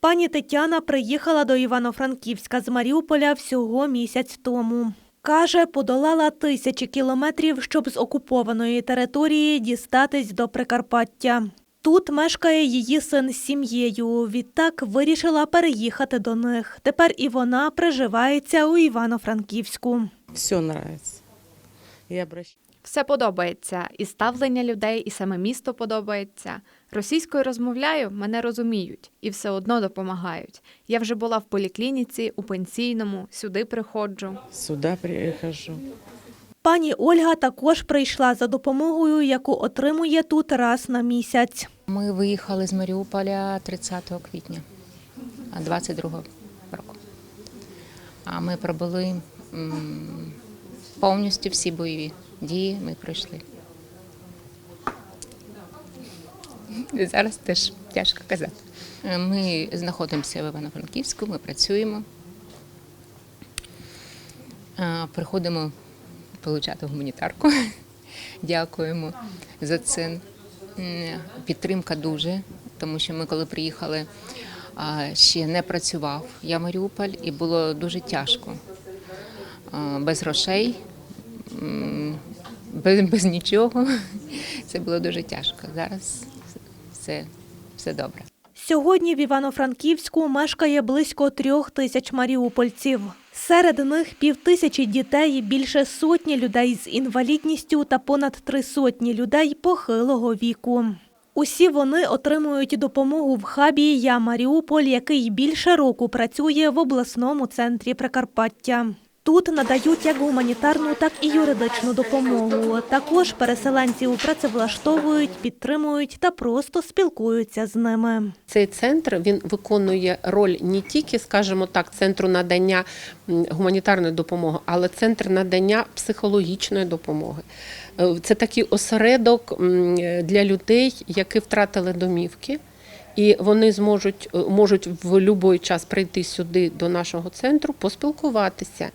Пані Тетяна приїхала до Івано-Франківська з Маріуполя всього місяць тому. Каже, подолала тисячі кілометрів, щоб з окупованої території дістатись до Прикарпаття. Тут мешкає її син з сім'єю. Відтак вирішила переїхати до них. Тепер і вона приживається у Івано-Франківську. Все нравится. Все подобається, і ставлення людей, і саме місто подобається. Російською розмовляю, мене розуміють і все одно допомагають. Я вже була в поліклініці, у пенсійному, сюди приходжу. Сюда прихожу. Пані Ольга також прийшла за допомогою, яку отримує тут раз на місяць. Ми виїхали з Маріуполя 30 квітня 22 року. А ми пробули повністю всі бойові дії. Ми пройшли. Зараз теж тяжко казати. Ми знаходимося в Івано-Франківську, ми працюємо. Приходимо отримати гуманітарку. Дякуємо за це. Підтримка дуже, тому що ми, коли приїхали, ще не працював я Маріуполь, і було дуже тяжко. Без грошей, без, без нічого. Це було дуже тяжко. Зараз все, все добре. Сьогодні в Івано-Франківську мешкає близько трьох тисяч маріупольців. Серед них півтисячі дітей, більше сотні людей з інвалідністю та понад три сотні людей похилого віку. Усі вони отримують допомогу в хабі Я Маріуполь, який більше року працює в обласному центрі Прикарпаття. Тут надають як гуманітарну, так і юридичну допомогу. Також переселенців працевлаштовують, підтримують та просто спілкуються з ними. Цей центр він виконує роль не тільки, скажімо так, центру надання гуманітарної допомоги, але центр надання психологічної допомоги. Е, Це такий осередок для людей, які втратили домівки. І вони зможуть е, можуть в будь-який час прийти сюди до нашого центру, поспілкуватися.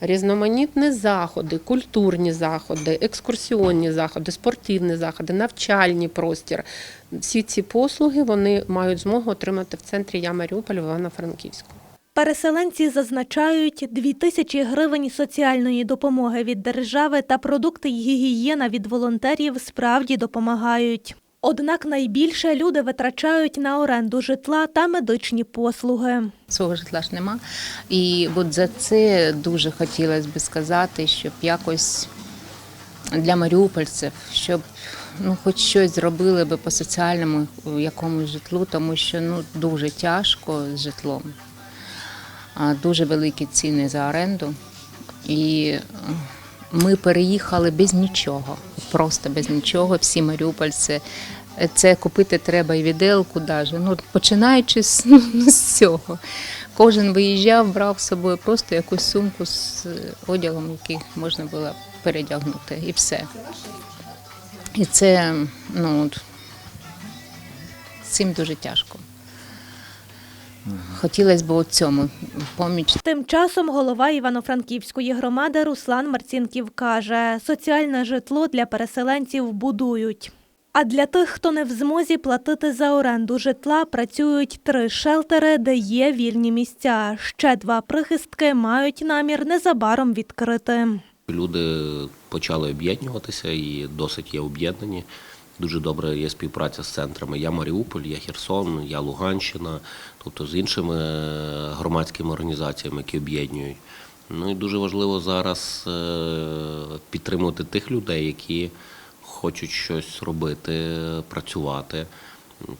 Різноманітні заходи, культурні заходи, екскурсіонні заходи, спортивні заходи, навчальний простір. Всі ці послуги вони мають змогу отримати в центрі Я Маріуполь Івано-Франківську. Переселенці зазначають, дві тисячі гривень соціальної допомоги від держави та продукти гігієна від волонтерів справді допомагають. Однак найбільше люди витрачають на оренду житла та медичні послуги. Свого житла ж нема. І от за це дуже хотілося б сказати, щоб якось для маріупольців, щоб ну, хоч щось зробили би по соціальному якомусь житлу, тому що ну, дуже тяжко з житлом. Дуже великі ціни за оренду. І е, ми переїхали без нічого, просто без нічого. Всі маріупольці. Це купити треба і віделку даже. Ну, починаючи з, ну, з цього. Кожен виїжджав, брав з собою просто якусь сумку з одягом, який можна було передягнути, і все. І це, ну, цим дуже тяжко. Хотілося б у цьому поміч Тим часом голова Івано-Франківської громади Руслан Марцінків каже, соціальне житло для переселенців будують. А для тих, хто не в змозі платити за оренду житла, працюють три шелтери, де є вільні місця. Ще два прихистки мають намір незабаром відкрити. Люди почали об'єднуватися і досить є об'єднані. Дуже добре є співпраця з центрами Я Маріуполь, Я Херсон, Я Луганщина, тобто з іншими е, громадськими організаціями, які об'єднують. Ну і дуже важливо зараз е, підтримувати тих людей, які хочуть щось робити, працювати.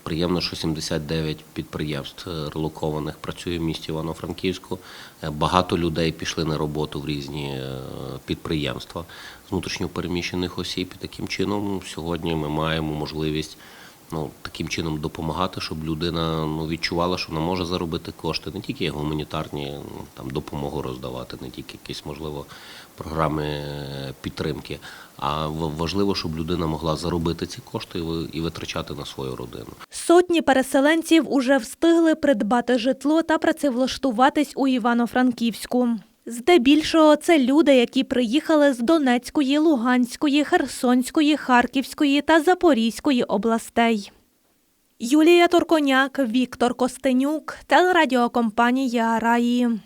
Приємно, що 79 підприємств е, релокованих працює в місті Івано-Франківську. Е, Багато людей пішли на роботу в різні е, підприємства з внутрішньопереміщених осіб. І таким чином сьогодні ми маємо можливість ну, таким чином допомагати, щоб людина ну, відчувала, що вона може заробити кошти, не тільки гуманітарні ну, там, допомогу роздавати, не тільки якісь, можливо, програми е, підтримки, а важливо, щоб людина могла заробити ці кошти і ви- і витрачати на свою родину. Сотні переселенців уже встигли придбати житло та працевлаштуватись у Івано-Франківську. Здебільшого це люди, які приїхали з Донецької, Луганської, Херсонської, Харківської та Запорізької областей. Юлія Торконяк, Віктор Костенюк, телерадіокомпанія Раї.